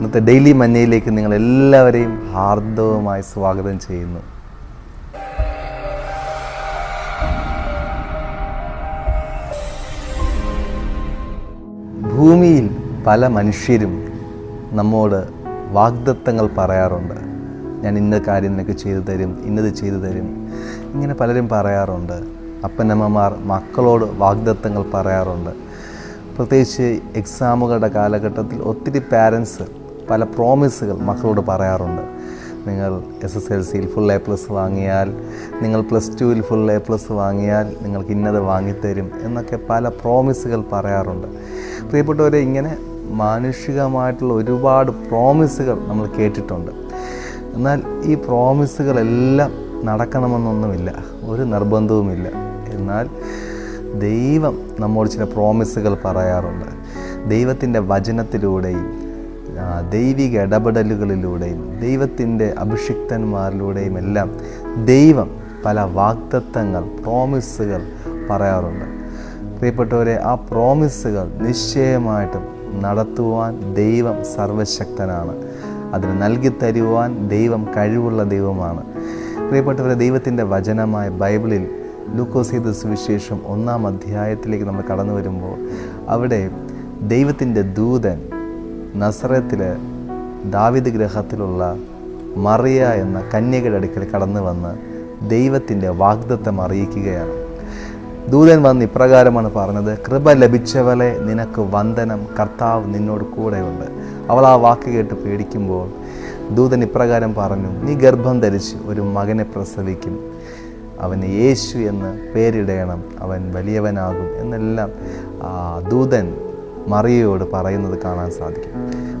ഇന്നത്തെ ഡെയിലി മഞ്ഞയിലേക്ക് നിങ്ങൾ എല്ലാവരെയും ഹാർദവമായി സ്വാഗതം ചെയ്യുന്നു. ഭൂമിയിൽ പല മനുഷ്യരും നമ്മോട് വാഗ്ദത്തങ്ങൾ പറയാറുണ്ട്. ഞാൻ ഇന്ന കാര്യം നിനക്ക് ചെയ്തു തരും ഇന്നത് ചെയ്തു തരും. ഇങ്ങനെ പലരും പറയാറുണ്ട്. അപ്പനമ്മമാർ മക്കളോട് വാഗ്ദത്തങ്ങൾ പറയാറുണ്ട്. പ്രത്യേകിച്ച് എക്സാമുകളുടെ കാലഘട്ടത്തിൽ ഒത്തിരി പാരൻസ് പല പ്രോമിസുകൾ മക്കളോട് പറയാറുണ്ട്. നിങ്ങൾ എസ് എസ് എൽ സിയിൽ ഫുൾ എ പ്ലസ് വാങ്ങിയാൽ നിങ്ങൾ പ്ലസ് ടുവിൽ ഫുൾ എ പ്ലസ് വാങ്ങിയാൽ നിങ്ങൾക്ക് ഇന്നത് വാങ്ങിത്തരും എന്നൊക്കെ പല പ്രോമിസുകൾ പറയാറുണ്ട്. പ്രിയപ്പെട്ടവരെ ഇങ്ങനെ മാനുഷികമായിട്ടുള്ള ഒരുപാട് പ്രോമിസുകൾ നമ്മൾ കേട്ടിട്ടുണ്ട്. എന്നാൽ ഈ പ്രോമിസുകളെല്ലാം നടക്കണമെന്നൊന്നുമില്ല ഒരു നിർബന്ധവുമില്ല. എന്നാൽ ദൈവം നമ്മോട് ചില പ്രോമിസുകൾ പറയാറുണ്ട്. ദൈവത്തിന്റെ വചനത്തിലൂടെയും ദൈവിക ഇടപെടലുകളിലൂടെയും ദൈവത്തിന്റെ അഭിഷിക്തന്മാരിലൂടെയും എല്ലാം ദൈവം പല വാഗ്ദത്തങ്ങൾ പ്രോമിസുകൾ പറയാറുണ്ട്. പ്രിയപ്പെട്ടവരെ ആ പ്രോമിസുകൾ നിശ്ചയമായിട്ടും നടത്തുവാൻ ദൈവം സർവശക്തനാണ്. അതിന് നൽകി തരുവാൻ ദൈവം കഴിവുള്ള ദൈവമാണ്. പ്രിയപ്പെട്ടവരെ ദൈവത്തിന്റെ വചനമായ ബൈബിളിൽ ലൂക്കോസീത സുവിശേഷം ഒന്നാം അധ്യായത്തിലേക്ക് നമ്മൾ കടന്നു വരുമ്പോൾ അവിടെ ദൈവത്തിന്റെ ദൂതൻ നസറത്തിൽ ദാവിദ് ഗ്രഹത്തിലുള്ള മറിയ എന്ന കന്യകയുടെ അടുക്കൽ കടന്നു വന്ന് ദൈവത്തിന്റെ വാഗ്ദത്തം അറിയിക്കുകയാണ്. ദൂതൻ വന്ന് ഇപ്രകാരമാണ് പറഞ്ഞത് കൃപ ലഭിച്ചവളെ നിനക്ക് വന്ദനം കർത്താവ് നിന്നോട് കൂടെയുണ്ട്. അവൾ ആ വാക്ക് കേട്ട് പേടിക്കുമ്പോൾ ദൂതൻ ഇപ്രകാരം പറഞ്ഞു നീ ഗർഭം ധരിച്ച് ഒരു മകനെ പ്രസവിക്കും. അവന് യേശു എന്ന് പേരിടയണം അവൻ വലിയവനാകും. എന്നെല്ലാം ദൂതൻ മറിയയോട് പറയുന്നത് കാണാൻ സാധിക്കും.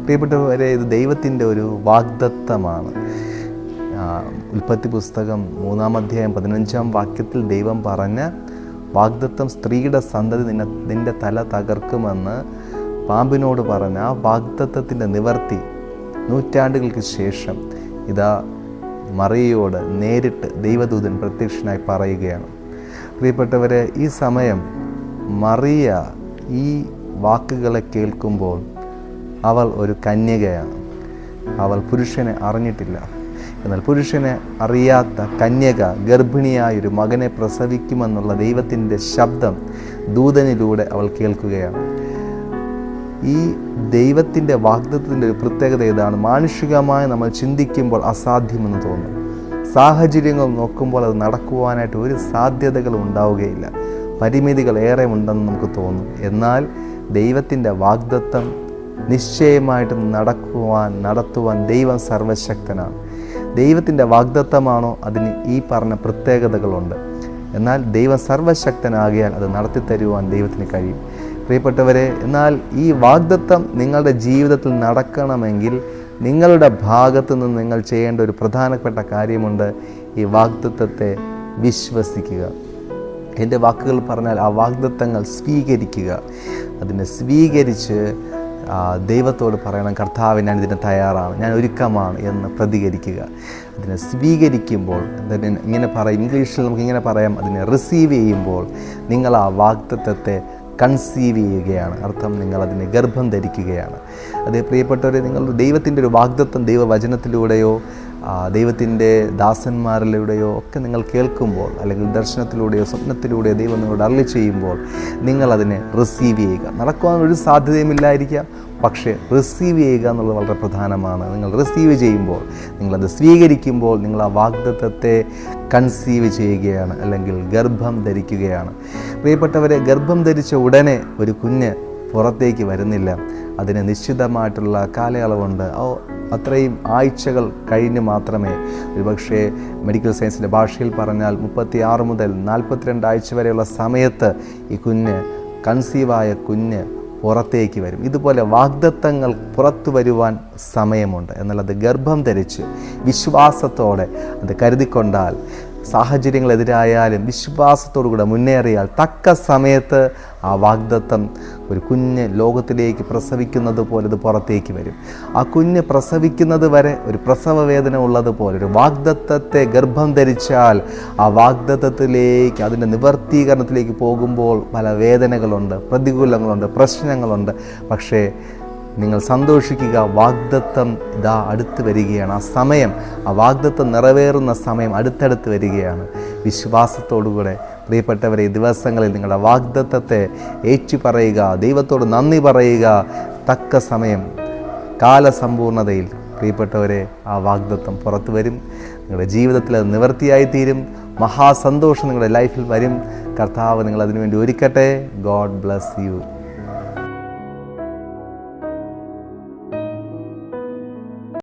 പ്രിയപ്പെട്ടവരെ ഇത് ദൈവത്തിന്റെ ഒരു വാഗ്ദത്തമാണ്. ഉൽപ്പത്തി പുസ്തകം മൂന്നാം അധ്യായം പതിനഞ്ചാം വാക്യത്തിൽ ദൈവം പറഞ്ഞ വാഗ്ദത്തം സ്ത്രീയുടെ സന്തതി നിന്നെ നിന്റെ തല തകർക്കുമെന്ന് പാമ്പിനോട് പറഞ്ഞ ആ വാഗ്ദത്തത്തിന്റെ നിവർത്തി നൂറ്റാണ്ടുകൾക്ക് ശേഷം ഇതാ മറിയയോട് നേരിട്ട് ദൈവദൂതൻ പ്രത്യക്ഷനായി പറയുകയാണ്. പ്രിയപ്പെട്ടവരെ ഈ സമയം മറിയ ഈ വാക്കുകളെ കേൾക്കുമ്പോൾ അവൾ ഒരു കന്യകയാണ്. അവൾ പുരുഷനെ അറിഞ്ഞിട്ടില്ല. എന്നാൽ പുരുഷനെ അറിയാത്ത കന്യക ഗർഭിണിയായ ഒരു മകനെ പ്രസവിക്കുമെന്നുള്ള ദൈവത്തിന്റെ ശബ്ദം ദൂതനിലൂടെ അവൾ കേൾക്കുകയാണ്. ഈ ദൈവത്തിന്റെ വാഗ്ദത്വത്തിന്റെ ഒരു പ്രത്യേകത ഏതാണ്? മാനുഷികമായി നമ്മൾ ചിന്തിക്കുമ്പോൾ അസാധ്യമെന്ന് തോന്നും. സാഹചര്യങ്ങൾ നോക്കുമ്പോൾ അത് നടക്കുവാനായിട്ട് ഒരു സാധ്യതകളും ഉണ്ടാവുകയില്ല. പരിമിതികൾ ഏറെ ഉണ്ടെന്ന് നമുക്ക് തോന്നും. എന്നാൽ ദൈവത്തിന്റെ വാഗ്ദത്വം നിശ്ചയമായിട്ട് നടക്കുവാൻ നടത്തുവാൻ ദൈവം സർവശക്തനാണ്. ദൈവത്തിന്റെ വാഗ്ദത്തമാണോ? അതിന് ഈ പറഞ്ഞ പ്രത്യേകതകളുണ്ട്. എന്നാൽ ദൈവം സർവശക്തനാകിയാൽ അത് നടത്തി തരുവാൻ ദൈവത്തിന് കഴിയും. പ്രിയപ്പെട്ടവരെ എന്നാൽ ഈ വാഗ്ദത്തം നിങ്ങളുടെ ജീവിതത്തിൽ നടക്കണമെങ്കിൽ നിങ്ങളുടെ ഭാഗത്തു നിന്ന് നിങ്ങൾ ചെയ്യേണ്ട ഒരു പ്രധാനപ്പെട്ട കാര്യമുണ്ട് ഈ വാഗ്ദത്തത്തെ വിശ്വസിക്കുക. എന്റെ വാക്കുകൾ പറഞ്ഞാൽ ആ വാഗ്ദത്തങ്ങൾ സ്വീകരിക്കുക. അതിനെ സ്വീകരിച്ച് ദൈവത്തോട് പറയണം കർത്താവ് ഞാൻ ഇതിന് തയ്യാറാണ്. ഞാൻ ഒരുക്കമാണ് എന്ന് പ്രതികരിക്കുക. അതിനെ സ്വീകരിക്കുമ്പോൾ അതിന് ഇങ്ങനെ പറയും ഇംഗ്ലീഷിൽ നമുക്ക് ഇങ്ങനെ പറയാം. അതിനെ റിസീവ് ചെയ്യുമ്പോൾ നിങ്ങൾ ആ വാഗ്ദത്തത്തെ കൺസീവ് ചെയ്യുകയാണ്. അർത്ഥം നിങ്ങൾ അതിനെ ഗർഭം ധരിക്കുകയാണ്. അതേ പ്രിയപ്പെട്ടവരെ നിങ്ങൾ ദൈവത്തിന്റെ ഒരു വാഗ്ദത്തം ദൈവവചനത്തിലൂടെയോ ദൈവത്തിന്റെ ദാസന്മാരിലൂടെയോ ഒക്കെ നിങ്ങൾ കേൾക്കുമ്പോൾ അല്ലെങ്കിൽ ദർശനത്തിലൂടെയോ സ്വപ്നത്തിലൂടെയോ ദൈവം നിങ്ങളോട് അരളി ചെയ്യുമ്പോൾ നിങ്ങളതിനെ റിസീവ് ചെയ്യുക. നടക്കുവാൻ ഒരു സാധ്യതയുമില്ലായിരിക്കാം പക്ഷേ റിസീവ് ചെയ്യുക എന്നുള്ളത് വളരെ പ്രധാനമാണ്. നിങ്ങൾ റിസീവ് ചെയ്യുമ്പോൾ നിങ്ങളത് സ്വീകരിക്കുമ്പോൾ നിങ്ങൾ ആ വാഗ്ദത്വത്തെ കൺസീവ് ചെയ്യുകയാണ് അല്ലെങ്കിൽ ഗർഭം ധരിക്കുകയാണ്. പ്രിയപ്പെട്ടവരെ ഗർഭം ധരിച്ച ഉടനെ ഒരു കുഞ്ഞ് പുറത്തേക്ക് വരുന്നില്ല. അതിന് നിശ്ചിതമായിട്ടുള്ള കാലയളവുണ്ട്. അത്രയും ആഴ്ചകൾ കഴിഞ്ഞ് മാത്രമേ ഒരുപക്ഷെ മെഡിക്കൽ സയൻസിന്റെ ഭാഷയിൽ പറഞ്ഞാൽ മുപ്പത്തി ആറ് മുതൽ നാൽപ്പത്തിരണ്ട് ആഴ്ച വരെയുള്ള സമയത്ത് ഈ കുഞ്ഞ് കൺസീവായ കുഞ്ഞ് പുറത്തേക്ക് വരും. ഇതുപോലെ വാഗ്ദത്തങ്ങൾ പുറത്തു വരുവാൻ സമയമുണ്ട്. എന്നാൽ അത് ഗർഭം ധരിച്ച് വിശ്വാസത്തോടെ അത് കരുതിക്കൊണ്ടാൽ സാഹചര്യങ്ങൾ എതിരായാലും വിശ്വാസത്തോടുകൂടെ മുന്നേറിയാൽ തക്ക സമയത്ത് ആ വാഗ്ദത്തം ഒരു കുഞ്ഞ് ലോകത്തിലേക്ക് പ്രസവിക്കുന്നത് പോലെ ഇത് പുറത്തേക്ക് വരും. ആ കുഞ്ഞ് പ്രസവിക്കുന്നത് വരെ ഒരു പ്രസവ വേദന ഉള്ളതുപോലെ ഒരു വാഗ്ദത്തത്തെ ഗർഭം ധരിച്ചാൽ ആ വാഗ്ദത്തത്തിലേക്ക് അതിന്റെ നിവർത്തീകരണത്തിലേക്ക് പോകുമ്പോൾ പല വേദനകളുണ്ട് പ്രതികൂലങ്ങളുണ്ട് പ്രശ്നങ്ങളുണ്ട്. പക്ഷേ നിങ്ങൾ സന്തോഷിക്കുക. വാഗ്ദത്തം ഇതാ അടുത്ത് വരികയാണ്. ആ സമയം ആ വാഗ്ദത്തം നിറവേറുന്ന സമയം അടുത്തടുത്ത് വരികയാണ്. വിശ്വാസത്തോടുകൂടെ പ്രിയപ്പെട്ടവരെ ദിവസങ്ങളിൽ നിങ്ങളുടെ വാഗ്ദത്തത്തെ ഏച്ചു പറയുക ദൈവത്തോട് നന്ദി പറയുക. തക്ക സമയം കാലസമ്പൂർണതയിൽ പ്രിയപ്പെട്ടവരെ ആ വാഗ്ദത്തം പുറത്തു വരും. നിങ്ങളുടെ ജീവിതത്തിൽ അത് നിവർത്തിയായിത്തീരും. മഹാസന്തോഷം നിങ്ങളുടെ ലൈഫിൽ വരും. കർത്താവ് നിങ്ങൾ അതിനുവേണ്ടി ഒരുക്കട്ടെ. God bless you.